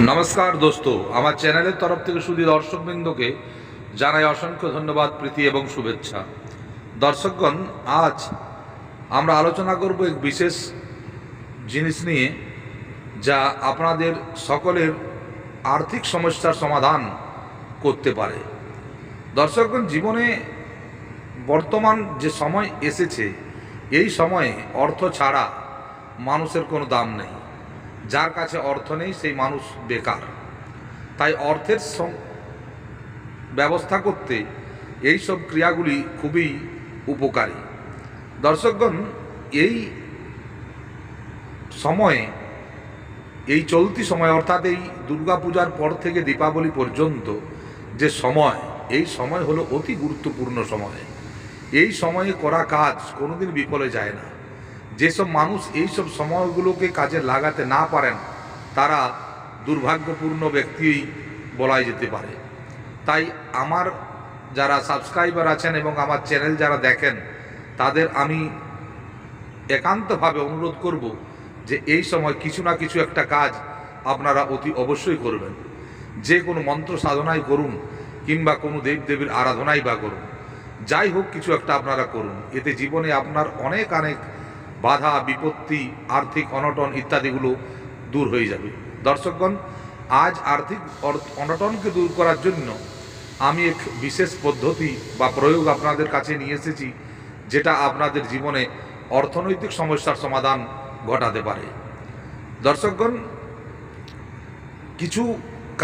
নমস্কার দোস্ত। আমার চ্যানেলের তরফ থেকে শুধু দর্শকবৃন্দকে জানাই অসংখ্য ধন্যবাদ, প্রীতি এবং শুভেচ্ছা। দর্শকগণ, আজ আমরা আলোচনা করব এক বিশেষ জিনিস নিয়ে, যা আপনাদের সকলের আর্থিক সমস্যার সমাধান করতে পারে। দর্শকগণ, জীবনে বর্তমান যে সময় এসেছে, এই সময়ে অর্থ ছাড়া মানুষের কোনো দাম নেই। যার কাছে অর্থ নেই, সেই মানুষ বেকার। তাই অর্থের ব্যবস্থা করতে এই সব ক্রিয়াগুলি খুবই উপকারী। দর্শকগণ, এই সময়ে, এই চলতি সময়, অর্থাৎ এই দুর্গাপূজার পর থেকে দীপাবলি পর্যন্ত যে সময়, এই সময় হলো অতি গুরুত্বপূর্ণ সময়। এই সময়ে করা কাজ কোনোদিন বিফলে যায় না। যেসব মানুষ এই সব সময়গুলোকে কাজে লাগাতে না পারেন, তারা দুর্ভাগ্যপূর্ণ ব্যক্তিই বলাই যেতে পারে। তাই আমার যারা সাবস্ক্রাইবার আছেন এবং আমার চ্যানেল যারা দেখেন, তাদের আমি একান্তভাবে অনুরোধ করব যে এই সময় কিছু না কিছু একটা কাজ আপনারা অতি অবশ্যই করবেন। যে কোনো মন্ত্র সাধনাই করুন কিংবা কোনো দেব দেবীর আরাধনাই বা করুন। যাই হোক, কিছু একটা আপনারা করুন। এতে জীবনে আপনার অনেক অনেক বাধা, বিপত্তি, আর্থিক অনটন ইত্যাদিগুলো দূর হয়ে যাবে। দর্শকগণ, আজ আর্থিক অনটনকে দূর করার জন্য আমি এক বিশেষ পদ্ধতি বা প্রয়োগ আপনাদের কাছে নিয়ে এসেছি, যেটা আপনাদের জীবনে অর্থনৈতিক সমস্যার সমাধান ঘটাতে পারে। দর্শকগণ, কিছু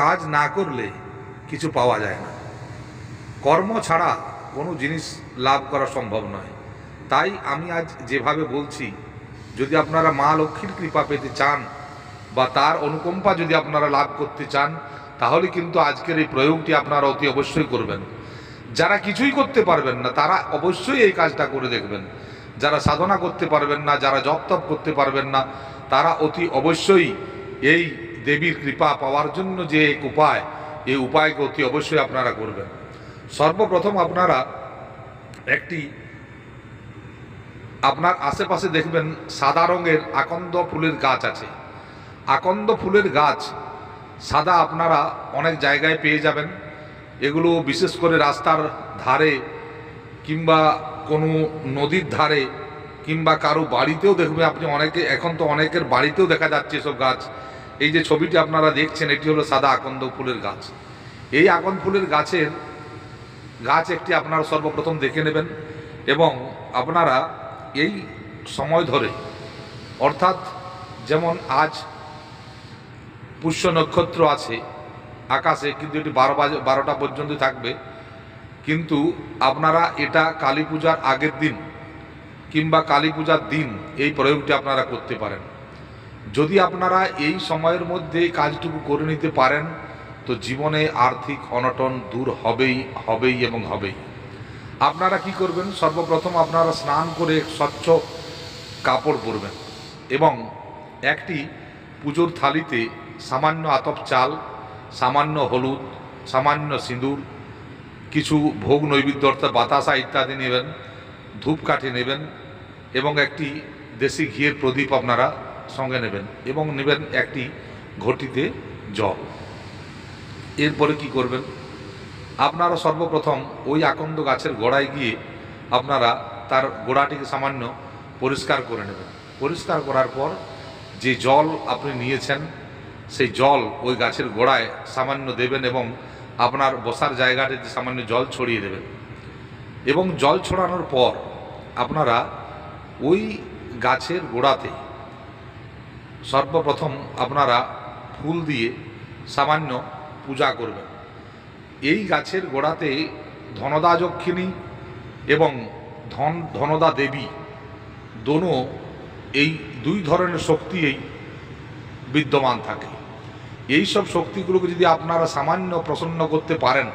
কাজ না করলে কিছু পাওয়া যায় না। কর্ম ছাড়া কোনো জিনিস লাভ করা সম্ভব নয়। তাই আমি আজ যেভাবে বলছি, যদি আপনারা মা লক্ষ্মীর কৃপা পেতে চান বা তার অনুকম্পা যদি আপনারা লাভ করতে চান, তাহলে কিন্তু আজকের এই প্রয়োগটি আপনারা অতি অবশ্যই করবেন। যারা কিছুই করতে পারবেন না, তারা অবশ্যই এই কাজটা করে দেখবেন। যারা সাধনা করতে পারবেন না, যারা জপ তপ করতে পারবেন না, তারা অতি অবশ্যই এই দেবীর কৃপা পাওয়ার জন্য যে এক উপায় এই উপায়কে অতি অবশ্যই আপনারা করবেন। সর্বপ্রথম আপনারা একটি আপনার আশেপাশে দেখবেন সাদা রঙের আকন্দ ফুলের গাছ আছে। আকন্দ ফুলের গাছ সাদা আপনারা অনেক জায়গায় পেয়ে যাবেন। এগুলো বিশেষ করে রাস্তার ধারে কিংবা কোনো নদীর ধারে কিংবা কারও বাড়িতেও দেখবে আপনি অনেকে, এখন তো অনেকের বাড়িতেও দেখা যাচ্ছে এসব গাছ। এই যে ছবিটি আপনারা দেখছেন, এটি হলো সাদা আকন্দ ফুলের গাছ। এই আকন্দ ফুলের গাছের গাছ একটি আপনারা সর্বপ্রথম দেখে নেবেন এবং আপনারা এই সময় ধরে, অর্থাৎ যেমন আজ পুষ্য নক্ষত্র আছে আকাশে, কিন্তু এটি বারো বাজে, বারোটা পর্যন্ত থাকবে। কিন্তু আপনারা এটা কালী পূজার আগের দিন কিংবা কালী পূজার দিন এই প্রয়োগটি আপনারা করতে পারেন। যদি আপনারা এই সময়ের মধ্যে কাজটুকু করে নিতে পারেন, তো জীবনে আর্থিক অনটন দূর হবেই হবেই এবং হবেই। আপনারা কি করবেন? সর্বপ্রথম আপনারা স্নান করে স্বচ্ছ কাপড় পরবেন এবং একটি পুজোর থালিতে সামান্য আতপ চাল, সামান্য হলুদ, সামান্য সিঁদুর, কিছু ভোগ নৈবেদ্য অর্থাৎ বাতাসা ইত্যাদি নেবেন, ধূপকাঠি নেবেন এবং একটি দেশি ঘিয়ের প্রদীপ আপনারা সঙ্গে নেবেন এবং নেবেন একটি ঘটিতে জল। এরপরে কি করবেন? আপনারা সর্বপ্রথম ওই আকন্দ গাছের গোড়ায় গিয়ে আপনারা তার গোড়াটিকে সামান্য পরিষ্কার করে নেবেন। পরিষ্কার করার পর যে জল আপনি নিয়েছেন, সেই জল ওই গাছের গোড়ায় সামান্য দেবেন এবং আপনার বসার জায়গাটিতে সামান্য জল ছড়িয়ে দেবেন। এবং জল ছড়ানোর পর আপনারা ওই গাছের গোড়াতে সর্বপ্রথম আপনারা ফুল দিয়ে সামান্য পূজা করবেন। এই গাছের গোড়াতে ধনদা যক্ষিণী এবং ধন, ধনদা দেবী দোনো এই দুই ধরনের শক্তি এই বিদ্যমান থাকে। এই সব শক্তিগুলোকে যদি আপনারা সামান্য প্রসন্ন করতে পারেন,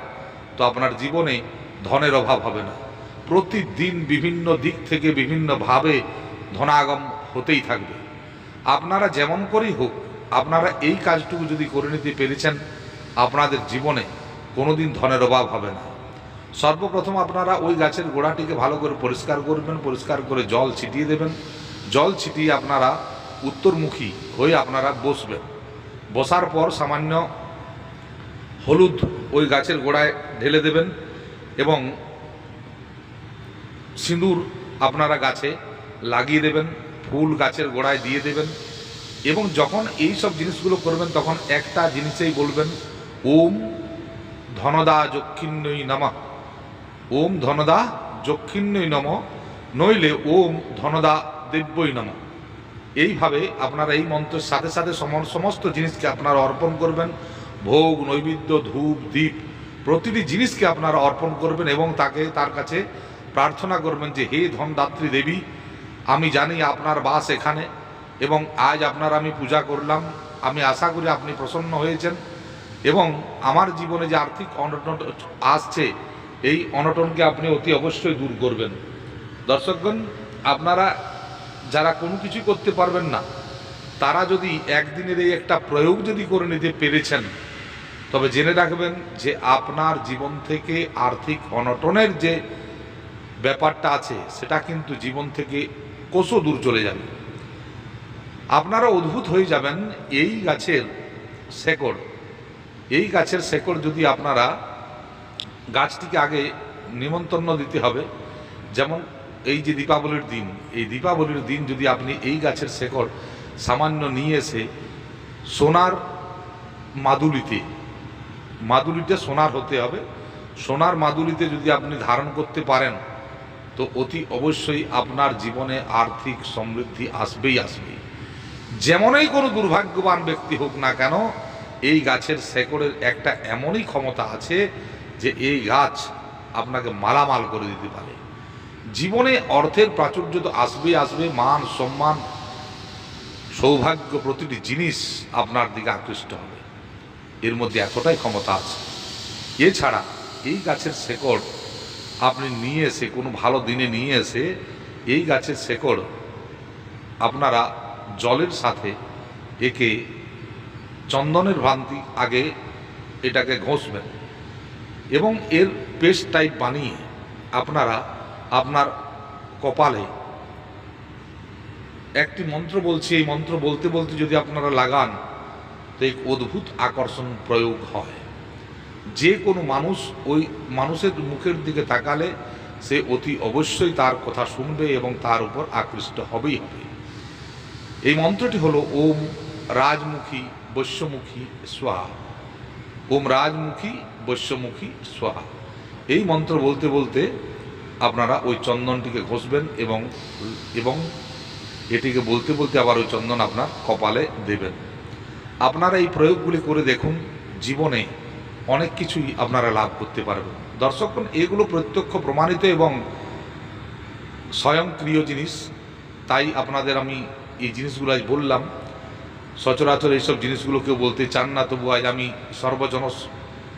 তো আপনার জীবনে ধনের অভাব হবে না। প্রতিদিন বিভিন্ন দিক থেকে বিভিন্নভাবে ধনাগম হতেই থাকবে। আপনারা যেমন করেই হোক, আপনারা এই কাজটুকু যদি করে নিতে পেরেছেন, আপনাদের জীবনে কোনোদিন ধনের অভাব হবে না। সর্বপ্রথম আপনারা ওই গাছের গোড়াটিকে ভালো করে পরিষ্কার করবেন, পরিষ্কার করে জল ছিটিয়ে দেবেন। জল ছিটিয়ে আপনারা উত্তরমুখী হয়ে আপনারা বসবেন। বসার পর সামান্য হলুদ ওই গাছের গোড়ায় ঢেলে দেবেন এবং সিঁদুর আপনারা গাছে লাগিয়ে দেবেন, ফুল গাছের গোড়ায় দিয়ে দেবেন এবং যখন এই সব জিনিসগুলো করবেন তখন একটা জিনিসেই বলবেন, ওম ধনদা যক্ষিণ্যই নমঃ। ওম ধনদা যক্ষিণ্যই নম, নইলে ওম ধনদা দেব্যই নম। এইভাবে আপনারা এই মন্ত্রের সাথে সাথে সম- সমস্ত জিনিসকে আপনারা অর্পণ করবেন। ভোগ, নৈবেদ্য, ধূপ দ্বীপ প্রতিটি জিনিসকে আপনারা অর্পণ করবেন এবং তাকে তার কাছে প্রার্থনা করবেন যে, হে ধনদাত্রী দেবী, আমি জানি আপনার বাস এখানে এবং আজ আপনার আমি পূজা করলাম। আমি আশা করি আপনি প্রসন্ন হয়েছেন। এবং আমার জীবনে যে আর্থিক অনটন আসছে, এই অনটনকে আপনি অতি অবশ্যই দূর করবেন। দর্শকগণ, আপনারা যারা কোনো কিছু করতে পারবেন না, তারা যদি একদিনের এই একটা প্রয়োগ যদি করে নিতে পেরেছেন, তবে জেনে রাখবেন যে আপনার জীবন থেকে আর্থিক অনটনের যে ব্যাপারটা আছে, সেটা কিন্তু জীবন থেকে কোষও দূর চলে যাবে। আপনারা অদ্ভুত হয়ে যাবেন, এই গাছের শেকড়। এই গাছের শেকড় যদি আপনারা গাছটিকে আগে নিমন্ত্রণ দিতে হবে, যেমন এই যে দীপাবলির দিন, এই দীপাবলির দিন যদি আপনি এই গাছের শেকড় সামান্য নিয়ে এসে সোনার মাদুলিতে মাদুলিটা সোনার হতে হবে, সোনার মাদুলিতে যদি আপনি ধারণ করতে পারেন, তো অতি অবশ্যই আপনার জীবনে আর্থিক সমৃদ্ধি আসবেই আসবেই যেমনই কোনো দুর্ভাগ্যবান ব্যক্তি হোক না কেন এই গাছের শেকড়ের একটা এমনই ক্ষমতা আছে যে এই গাছ আপনাকে মালামাল করে দিতে পারে। জীবনে অর্থের প্রাচুর্য তো আসবেই আসবে, মান, সম্মান, সৌভাগ্য প্রতিটি জিনিস আপনার দিকে আকৃষ্ট হবে। এর মধ্যে এতটাই ক্ষমতা আছে। এছাড়া এই গাছের শেকড় আপনি নিয়ে এসে, কোনো ভালো দিনে নিয়ে এসে এই গাছের শেকড় আপনারা জলের সাথে একে চন্দনের ভ্রান্তি আগে এটাকে ঘষবেন এবং এর পেস্ট টাইপ বানিয়ে আপনারা আপনার কপালে একটি মন্ত্র বলছি, এই মন্ত্র বলতে বলতে যদি আপনারা লাগান, তো এক অদ্ভুত আকর্ষণ প্রয়োগ হয়। যে কোনো মানুষ ওই মানুষের মুখের দিকে তাকালে সে অতি অবশ্যই তার কথা শুনবে এবং তার উপর আকৃষ্ট হবেই হবে। এই মন্ত্রটি হলো ওম রাজমুখী বৈশ্যমুখী স্বাহা। ওম রাজমুখী, বৈশ্যমুখী স্বাহা। এই মন্ত্র বলতে বলতে আপনারা ওই চন্দনটিকে ঘষবেন এবং এবং এটিকে বলতে বলতে আবার ওই চন্দন আপনার কপালে দেবেন। আপনারা এই প্রয়োগগুলি করে দেখুন, জীবনে অনেক কিছুই আপনারা লাভ করতে পারবেন। দর্শকগণ, এগুলো প্রত্যক্ষ, প্রমাণিত এবং স্বয়ংক্রিয় জিনিস। তাই আপনাদের আমি এই জিনিসগুলো আজ বললাম সচরাচর এইসব জিনিসগুলো কেউ বলতে চান না, তবু আজ আমি সর্বজন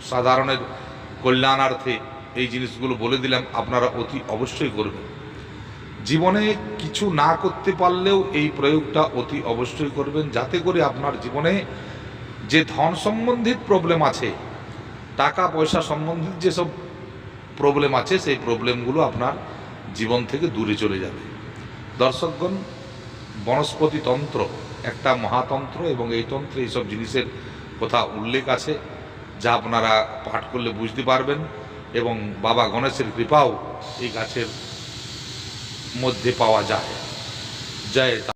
সাধারণের কল্যাণার্থে এই জিনিসগুলো বলে দিলাম, আপনারা অতি অবশ্যই করবেন। জীবনে কিছু না করতে পারলেও এই প্রয়োগটা অতি অবশ্যই করবেন, যাতে করে আপনার জীবনে যে ধন সম্বন্ধিত প্রবলেম আছে, টাকা পয়সা সম্বন্ধিত যেসব প্রবলেম আছে, সেই প্রবলেমগুলো আপনার জীবন থেকে দূরে চলে যাবে। দর্শকগণ বনস্পতি তন্ত্র একটা মহাতন্ত্র এবং এই তন্ত্রে এইসব জিনিসের কথা উল্লেখ আছে, যা আপনারা পাঠ করলে বুঝতে পারবেন এবং বাবা গণেশের কৃপাও এই গাছের মধ্যে পাওয়া যায়। জয়